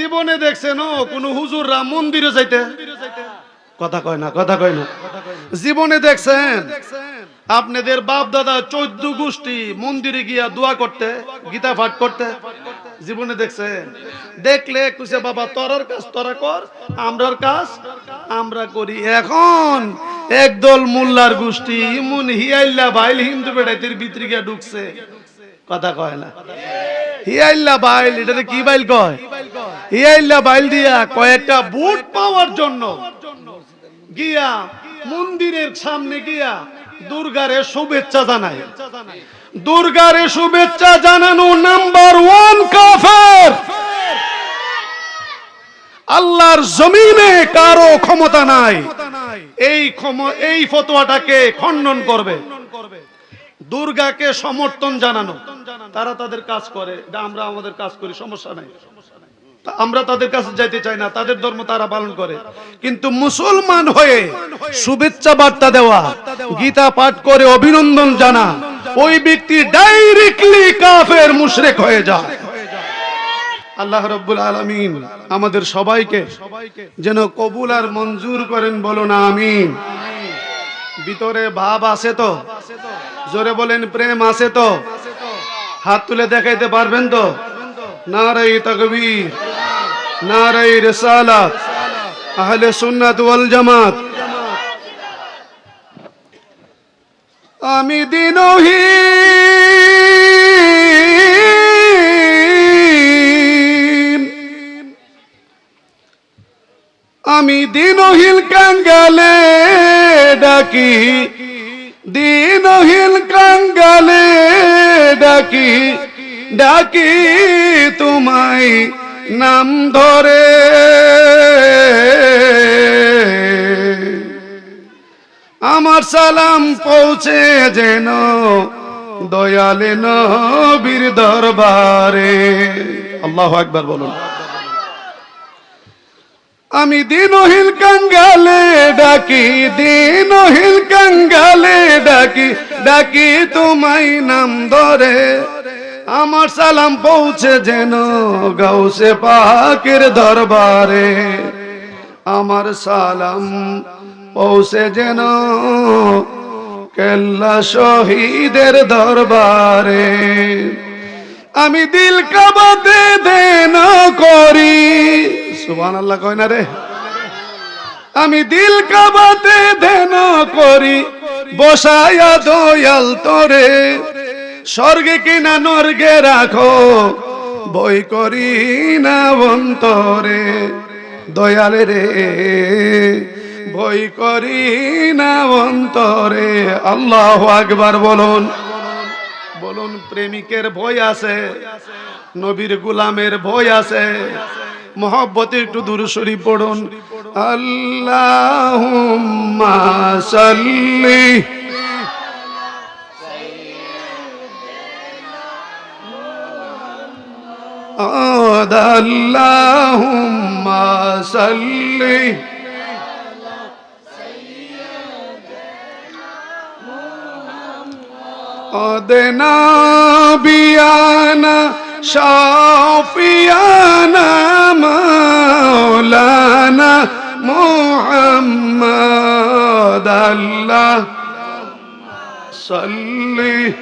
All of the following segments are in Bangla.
জীবনে দেখছেন, ও, কোন হুজুররা মন্দিরে যাইতে? কথা কয় না, কথা কয় না। জীবনে দেখছেন, আপনাদের বাপ দাদা চোদ্দ গোষ্ঠী মন্দিরে গিয়া দোয়া করতে, গীতা পাঠ করতে? জীবনে দেখছেন? দেখলে কুসে বাবা, তোরার কাজ তোরা কর, আমরার কাজ আমরা করি। এখন একদল মোল্লার গোষ্ঠী ইমন হিয়াইল্লা বাইল হিন্দু বেড়াইতের ভিতরে গিয়া ঢুকছে। কথা কয় না। হিয়াইল্লা বাইল এটাতে কি বাইল কয়? হিয়াইল্লা বাইল দিয়া কয়েকটা বুট পাওয়ার জন্য। গিয়া মন্দিরের সামনে গিয়া দুর্গারে শুভেচ্ছা জানায়। দুর্গারে শুভেচ্ছা জানানো নাম্বার ওয়ান কাফের। আল্লাহর জমিনে কারও ক্ষমতা নাই। এই এই ফতোয়াটাকে খণ্ডন করবে। দুর্গাকে সমর্থন জানানো। তারা তাদের কাজ করে, আমরা আমাদের কাজ করি, সমস্যা নাই। আমরা তাদের কাছে যাইতে চাই না, তাদের ধর্ম তারা পালন করে। কিন্তু মুসলমান হয়ে শুভেচ্ছা বার্তা দেওয়া, গীতা পাঠ করে অভিনন্দন জানা, ওই ব্যক্তি ডাইরেক্টলি কাফের মুশরেক হয়ে যায়। আল্লাহ রব্বুল আলামিন আমাদের সবাইকে যেন কবুল আর মঞ্জুর করেন বলো না, আমিন। ভিতরে ভাব আছে তো? জোরে বলেন, প্রেম আছে তো? হাত তুলে দেখাইতে পারবেন তো? নারাই তকবীর। নারাই রিসালাত, আহলে সুন্নাত ওয়াল জামাত। আমি দিনহীন আমি দিনহীন কাঙ্গালে ডাকি, দিনহীন কাঙ্গালে ডাকি ডাকি তোমায় নাম ধরে। আমার সালাম পৌঁছে যেন দয়ালে নবীর দরবারে। আল্লাহ একবার বলুন। আমি দিনহীন কাঙ্গালে ডাকি দিনহীন কাঙ্গালে ডাকি ডাকি তোমায় নাম ধরে। আমার সালাম পৌঁছে যেন গাউসে পাকের দরবারে। আমার সালাম পৌঁছে যেন কেল্লা শহীদের দরবারে। আমি দিল কাবাতে দেন করি। সুবান আল্লাহ কয় না রে। আমি দিল কাবাতে দেন করি। বসায়া দয়াল তোরে। স্বর্গে কিনা নর্গে রাখো, বই করি না অন্তরে। দয়ালে রে, বই করি না অন্তরে। আল্লাহ আকবার বলুন। বলুন, প্রেমিকের ভয় আছে, নবীর গুলামের ভয় আছে। মহব্বতে একটু দূর সরি পড়ুন। আল্লাহ সাল্লি أود اللهم صل أدنا بيانا شافيانا مولانا محمد الله صلي.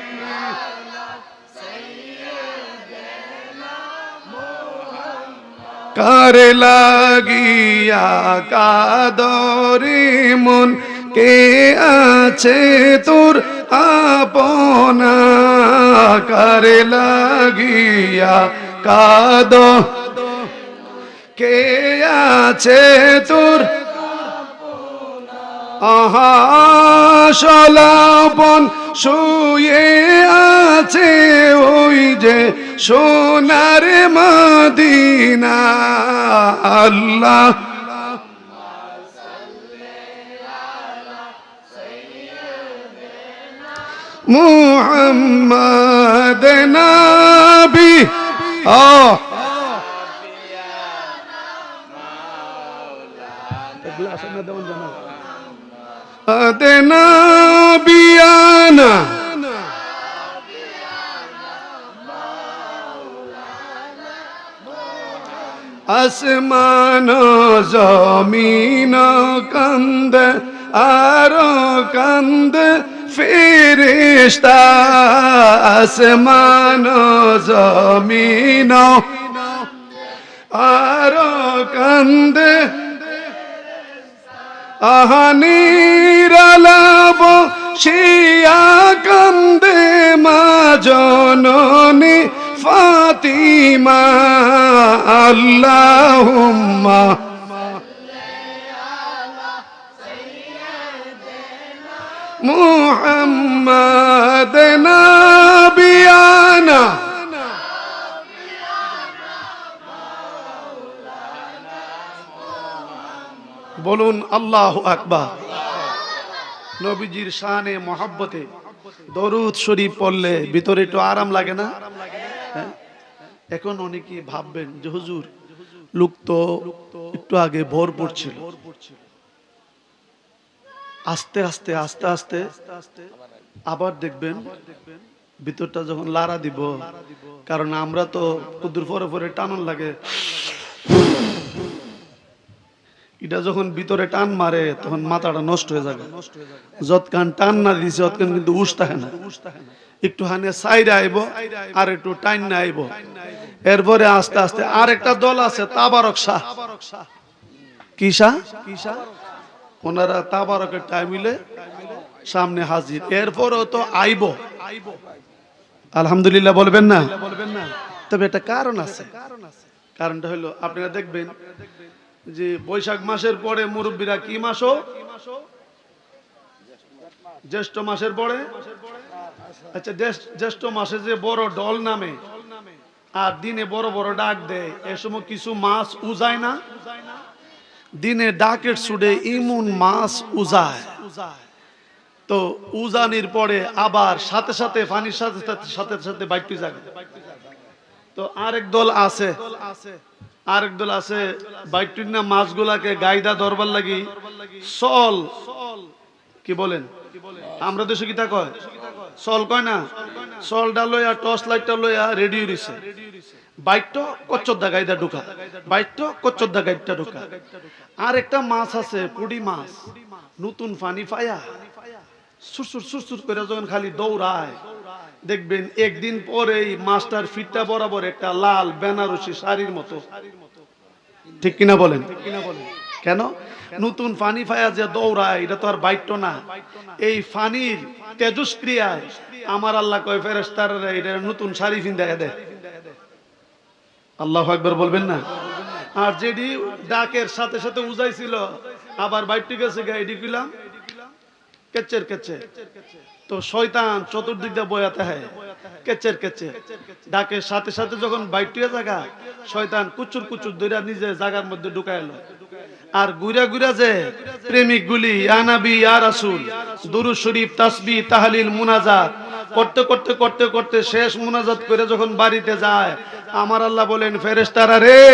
কার লাগিয়া কাদরে মন কে আছে তোর আপনা কার লাগিয়া কাদ কে আছে তোর আহা সলাপন শুয়ে আছে ওই যে সোনার মদিনা আল্লাহ। মুহাম্মদ নবী। আহ। আদেনা বিয়ানা আসমান জমিন কান্দ, আর কান্দ ফেরিস্তা আসমান জমিন আর কান্দে। আহানিরালাব শিয়া কান্দে মা জননী ফাতিমা, আল্লাহুম্মা। মুহাম্মাদ নাবিয়ানা। বলুন, আল্লাহ আকবার। নবীজির শানে মহাব্বতে দরুদ শরীফ পড়লে ভিতরে একটু আরাম লাগে না? হ্যাঁ? এখন অনেকে ভাববেন যে, হুজুর, লোক তো একটু আগে ভোর পড়ছিল। আস্তে আস্তে আস্তে আস্তে আবার দেখবেন ভিতরটা যখন লারা দিব, কারণ আমরা তো কুদুর পরে পরে টানন লাগে। এটা যখন ভিতরে টান মারে, তখন মাথাটা নষ্ট হয়ে যাবে। যতক্ষণ টান না দিছে ততক্ষণ কিন্তু উস থাকে না। একটু হানে সাইরে আইব, আর একটু টাইন না আইব। এরপরে আস্তে আস্তে আর একটা দল আছে, তাবারক শাহ। কি শাহ? ওনারা তাবারকের টাইমিলে সামনে হাজির। এরপরেও তো আইব। আলহামদুলিল্লাহ বলবেন না বলবেন না? তবে একটা কারণ আছে। কারণটা হলো, আপনারা দেখবেন যে বৈশাখ মাসের পরে মুরব্বীরা কি মাসও? জ্যৈষ্ঠ মাসের পরে? আচ্ছা জ্যেষ্ঠ- মাসে যে বড় ডল নামে, আর দিনে বড় বড় ডাক দেয়, এ সময় কিছু মাছ উজায় না? দিনে ডাকের সুডে ইমুন মাছ উজায়। তো উজানির পরে আবার সাথে সাথে পানির সাথে সাথে সাথে বাইকটি জাগে। তো আরেক দল আছে, আরেক দল আছে বাইকটির না মাছগুলাকে গাইদা ধরবার লাগি। সল, কি বলেন? আমরা দেশে কি তা কয়? সল কয় না? সলটা লইয়া, টর্চ লাইটটা লইয়া রেডি রইছে। বাইকটা কচ্চর গাইদা ঢুকা। বাইকটা কচ্চর গাইডটা ঢুকা। আর একটা মাছ আছে পুডি মাছ। নতুন পানি পায়া সুরসুর সুরসুর করে যখন খালি দৌড়ায়, দেখবেন একদিন পরেই মাস্টার ফিটটা বরাবর একটা লাল বেনারসি শাড়ির মতো। ঠিক কিনা বলেন? কেন? নতুন ফানি ফায়া যে দৌড়ায়, এটা তো আর বাইট না। এই ফানির তেজস্ক্রিয়ায় আমার আল্লাহ কয় ফেরেস্তার এটা নতুন শাড়ি ফিন্দায় দেয় আল্লাহ একবার বলবেন না? আর যেটি ডাকের সাথে সাথে উজাইছিল, আবার বাইটটি গেছে গাইডি কিলাম কেচের কেচে। তো শয়তান চতুর্দিক দিয়ে বয়াতে হয়, কেচের কেচে। ডাকের সাথে সাথে যখন বাইটিয়ে জায়গা শয়তান কুচুর কুচুর দইরা নিজে জায়গার মধ্যে ঢুকাইলো আর গুড়া গুড়া যে প্রেমিক গুলি আনাবি আর রাসূল দুরু শরীফ, তাসবি, তাহলিল, মুনাজাত, করতে করতে করতে করতে শেষ মুনাজাত করে যখন বাড়িতে যায়, আমার আল্লাহ বলেন, ফেরেশতারা রে,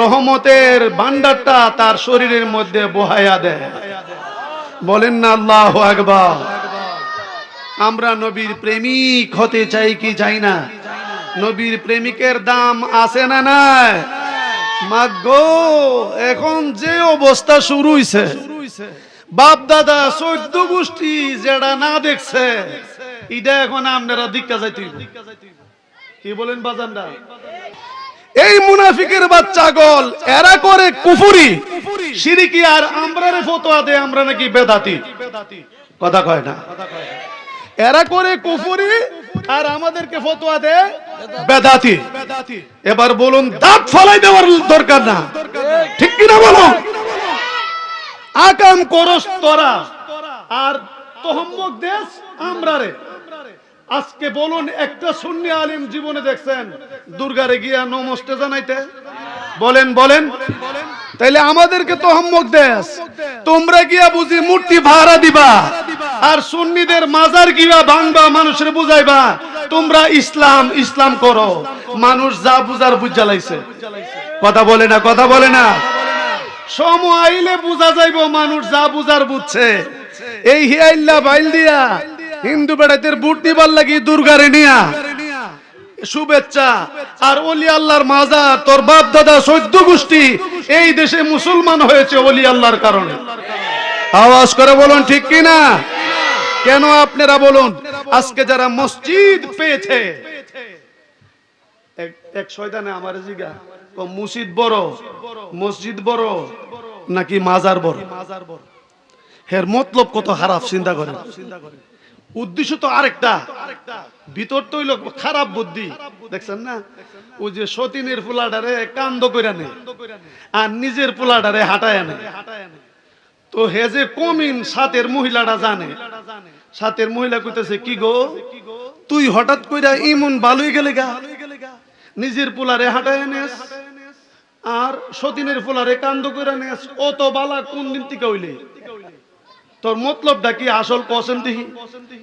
রহমতের ভান্ডারটা তার শরীরের মধ্যে বহায়া দেয় বলেন না আল্লাহ আকবার। আমরা নবীর প্রেমিক হতে চাই কি চাই না? নবীর প্রেমিকের দাম আছে না নাই? মাগো, এখন যে অবস্থা শুরু বাপ দাদা গোষ্ঠী যেটা না দেখছে এটা এখন আপনারা যাইতে কি বলেন বাজানরা? এই মুনাফিকের বাচ্চা গল, এরা করে কুফুরি। সিরিকি আর আমরা রে ফতোয়া আমরা নাকি বেদাতি। কথা কয় না। এরা করে কুফুরি আর আমাদেরকে ফতোয়া দে বেদাতি। এবার বলুন, দাঁত ফলাই দেওয়ার দরকার না। ঠিক কিনা বলো? আকাম করস তোরা আর তোহম্মক দেশ আমরা রে। আজকে বলুন, একটা সুন্নি আলিম জীবনে দেখছেন, দুর্গারে গিয়া নমস্তে জানাইতে। বলেন বলেন। তাইলে আমাদেরকে তো হম্মক দেশ তোমরা গিয়া বুঝি মূর্তি ভাড়া দিবা। আর সুন্নিদের মাজার গিয়া ভাঙবা, মানুষের বুঝাইবা। তোমরা ইসলাম ইসলাম করো। মানুষ যা বুঝার বুঝা লাইছে। কথা বলে না, কথা বলে না। সময় আইলে বুঝা যাইব, মানুষ যা বুঝার বুঝছে। এই হিয়াইল্লা বাইল দিয়া হিন্দু বেড়াইতের বুট নিবার লাগি দুর্গারে নিয়া। শুভেচ্ছা। আর ওলি আল্লাহর মাজার তোর বাপ দাদা চৈদ্য গোষ্ঠী এই দেশে মুসলমান হয়েছে ওলি আল্লাহর কারণে। আওয়াজ করে বলুন, ঠিক কিনা? কেন আপনারা বলুন, আজকে যারা মসজিদ পেয়েছে, এক- শয়তানে আমার জিগা ক মসজিদ বড় মসজিদ বড়, নাকি মাজার বড়? মাজার বড় হের মতলব কত খারাপ চিন্তা করে উদ্দেশ্য তো আরেকটা। ভিতর তো হইল খারাপ বুদ্ধি। দেখছেন না? ওই যে সতীনের ফুলাডারে কান্দ কইরা নে আর নিজের ফুলাডারে হাঁটায় আনে। তো হে যে কমিন সাতের মহিলাটা জানে। সাতের মহিলা কইতেছে, কি গো? তুই হঠাৎ কইরা ইমন ভালোই গেলে গা? নিজের পোলারে হাঁটায় এনেস আর সতীনের পোলারে কান্দ কইরা নেস? ও তো বালা কোন দিন থেকে হইলে? তোর মতলবটা কি আসল কসেন দিহি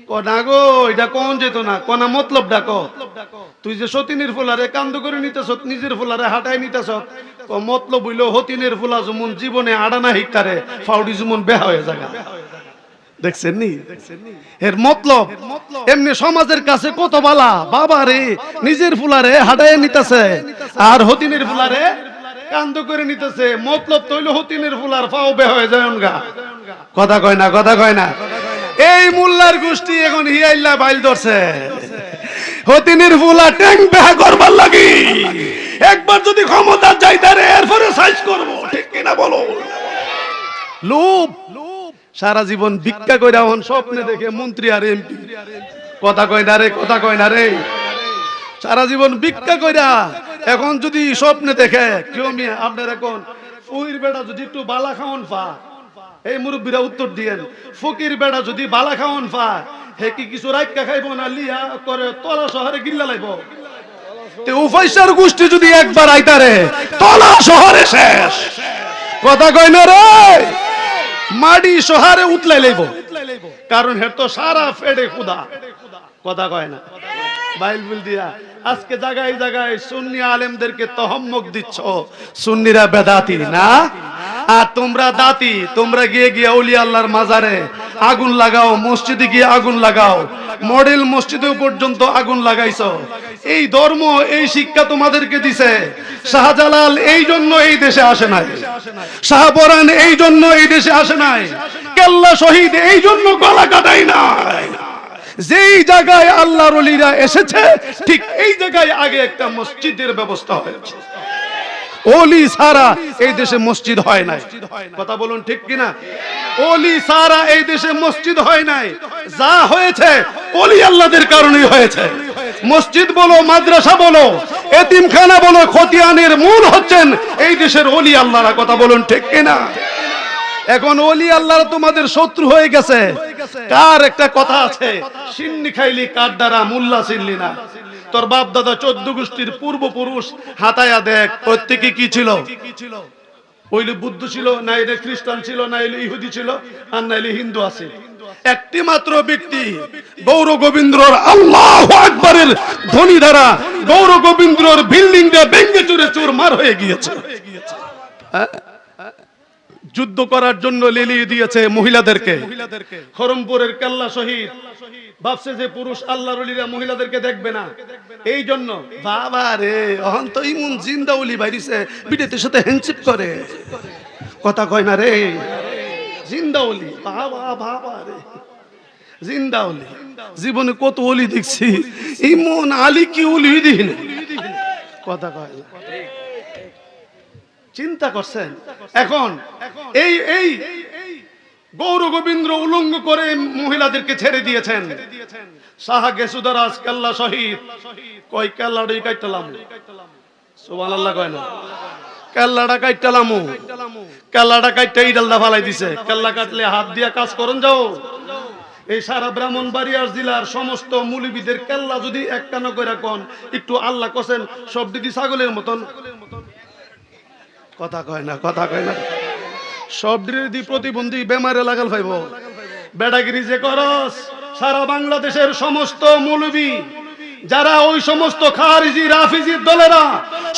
ক না গো, এটা কোন যেত না। কোনা মতলবটা ক? তুই যে সতীনের ফুলারে কান্দ করে নিতেছ, নিজের ফুলারে হাঁটাই নিতেছ, ক মতলব হইল হতিনের ফুলা যেমন জীবনে আড়ানা হিকারে ফাউডি যেমন বেহা হয়ে জায়গা দেখছেন নি? এর মতলব, এমনি সমাজের কাছে কত বালা, বাবা রে, নিজের ফুলারে হাঁটাই নিতেছে, আর হতিনের ফুলারে কান্দ করে নিতেছে, মতলব তৈল হতিনের ফুলার ফাও বে হয়ে যায় গা কথা কয় না, কথা কয় না। এই মোল্লার গোষ্ঠী এখন হিয়াইল্লা বাইল ধরছে। হতিনের ফুলা ট্যাং বেহা করবার লাগি। একবার যদি ক্ষমতা যাই তারে এরপরে সাইজ করব, ঠিক কিনা বলো? লোভ সারা জীবন ভিক্ষা কইরা হন স্বপ্নে দেখে মন্ত্রী আর এমপি। কথা কয় না রে, কথা কয় না রে। সারা জীবন ভিক্ষা কইরা এখন যদি স্বপ্নে দেখে, কেউ মিয়া, আপনার এখন ফুইর বেড়া যদি একটু বালা খাওয়ান পা এই মুরব্বীরা উত্তর দিয়েন, ফকির বেড়া যদি বালা খাওয়ান পা হে কি কিছু রাইকা খাইব না লিয়া করে তলা শহরে গিল্লা লাইব? উফাইসার গোষ্ঠী যদি একবার আইতারে তলা শহরে শেষ। কথা কয় না রে? মাডি শহরে উতলাই লইব। কারণ হের তো সারা ফেডে খুদা। কথা কয় না। দিয়া। আজকে জায়গায় জায়গায় সুন্নি আলেমদেরকে তহম্মক দিচ্ছ। সুন্নিরা বেদাতি না? আর তোমরা দাতি, তোমরা গিয়ে গিয়ে উলি আল্লাহর মাজারে আগুন লাগাও, মসজিদে গিয়ে আগুন লাগাও, মডেল মসজিদে পর্যন্ত আগুন লাগাইছ। এই ধর্ম, এই শিক্ষা তোমাদেরকে দিছে। শাহজালাল এই জন্য এই দেশে আসে নাই। শাহপরান এই জন্য এই দেশে আসে নাই। কেল্লা শহীদ এই জন্য গলা কাটাই নাই। যেই জায়গায় আল্লাহর অলিরা এসেছে, ঠিক এই জায়গায় আগে একটা মসজিদের ব্যবস্থা হয়েছে। ওলি সারা এই দেশে মসজিদ হয় নাই। কথা বলুন ঠিক কিনা? ওলি সারা এই দেশে মসজিদ হয় নাই। যা হয়েছে, ওলি আল্লাহদের কারণেই হয়েছে। মসজিদ বলো, মাদ্রাসা বলো, এতিমখানা বলো, খতিয়ানের মূল হচ্ছেন এই দেশের ওলি আল্লাহরা। কথা বলুন ঠিক কিনা? এখন ওলি আল্লাহ তোমাদের শত্রু হয়ে গেছে। কার একটা কথা আছে? সিন্নি খাইলি কার দ্বারা? মুল্লা চিনলি না। তোর বাপ দাদা চোদ্দ গোষ্ঠীর পূর্বপুরুষ হাতায়া দেখ প্রত্যেকে কি ছিল? ওইলে বুদ্ধ ছিল না এলে খ্রিস্টান ছিল না এলে ইহুদি ছিল আর না এলে হিন্দু আছে। একটি মাত্র ব্যক্তি গৌর গোবিন্দ্রর আল্লাহ আকবরের ধ্বনি দ্বারা গৌর গোবিন্দ্রর বিল্ডিং দিয়ে ভেঙ্গে চুরে চুর মার হয়ে গিয়েছে। হ্যাঁ? যুদ্ধ করার জন্য লেলিয়ে দিয়েছে মহিলাদেরকে। খরমপুরের কাল্লা শহীদ। ভাবছে যে পুরুষ আল্লাহর অলিরা মহিলাদেরকে দেখবে না। এই জন্য বাবা রে অহন তো ইমুন জিন্দাউলি বাইরিছে বিটেতের সাথে হ্যান্ডশিপ করে। কথা কয় না রে। জিন্দাউলি বাবা বাবা রে। জিন্দাউলি জীবনে কত অলি দেখছি। ইমন আলী কি অলি দিন। কথা কয় না। চিন্তা করছেন? এখন এই এই গৌর গোবিন্দ্র উলঙ্গ করে মহিলাদেরকে ছেড়ে দিয়েছেন। সাহা গেসুদারাজ কাল্লা শহীদ। কই কাল্লাড়ি কাইটালাম সুবহানাল্লাহ কয় না। কাল্লাটা কাইটালামু কাল্লাটা কাইটা ইডালদা ফালাই দিছে। কাল্লা কাটলে হাত দিয়া কাজ করন যাও। এই সারা ব্রাহ্মণ ব্রাহ্মণবাড়িয়ার জেলার সমস্ত মুলিবিদের কেল্লা যদি একটানো করে কোন, একটু আল্লাহ কসেন, সব দিদি ছাগলের মতন। কথা কয় না, কথা কয় না। সব দি প্রতিবন্ধী বেমারে লাগাল পাইব বেড়াগিরি যে করস, সারা বাংলাদেশের সমস্ত মৌলবী, যারা ওই সমস্ত খারিজি, রাফিজি দলেরা,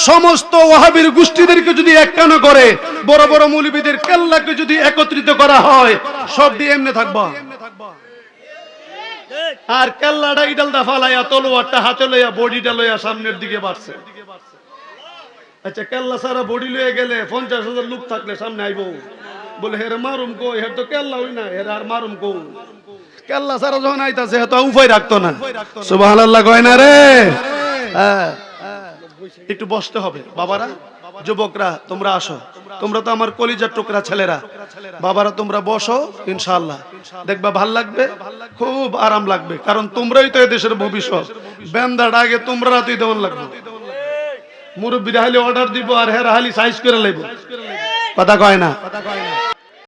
সমস্ত ওয়াহাবির গোষ্ঠীদেরকে যদি একটানো করে, বড় বড় মৌলবীদের কেল্লাকে যদি একত্রিত করা হয়, সব দিয়ে এমনি থাকবা। আর কেল্লাটা ইডালটা ফালাইয়া তলোয়ারটা হাতে লইয়া বডিটা লইয়া সামনের দিকে বাড়ছে। আচ্ছা কেল্লা সারা বডি লইয়া গেলে পঞ্চাশ হাজার লোক থাকলে সামনে আইবো। বলে, হেরে মারুম কো হের তো কেল্লা হই না, হের আর মারুম কো। কেল্লা সারা যখন আইতাছে, হেতো উপায় রাখতো না। সুবহানাল্লাহ কয় না রে। হ্যাঁ একটু বসতে হবে। বাবারা, যুবকরা, তোমরা আসো। তোমরা তো আমার কলিজার টুকরা ছেলেরা। বাবারা, তোমরা বসো, ইনশাআল্লাহ। দেখবা, ভালো লাগবে, খুব আরাম লাগবে। কারণ তোমরাই তো এদেশের ভবিষ্যৎ। বেন্দার আগে তোমরা রাতেই দেওয়ান লাগবে। মুরব্বীরা হালি অর্ডার দিব আর হেরা হালি সাইজ করে লাইব। কথা কয় না?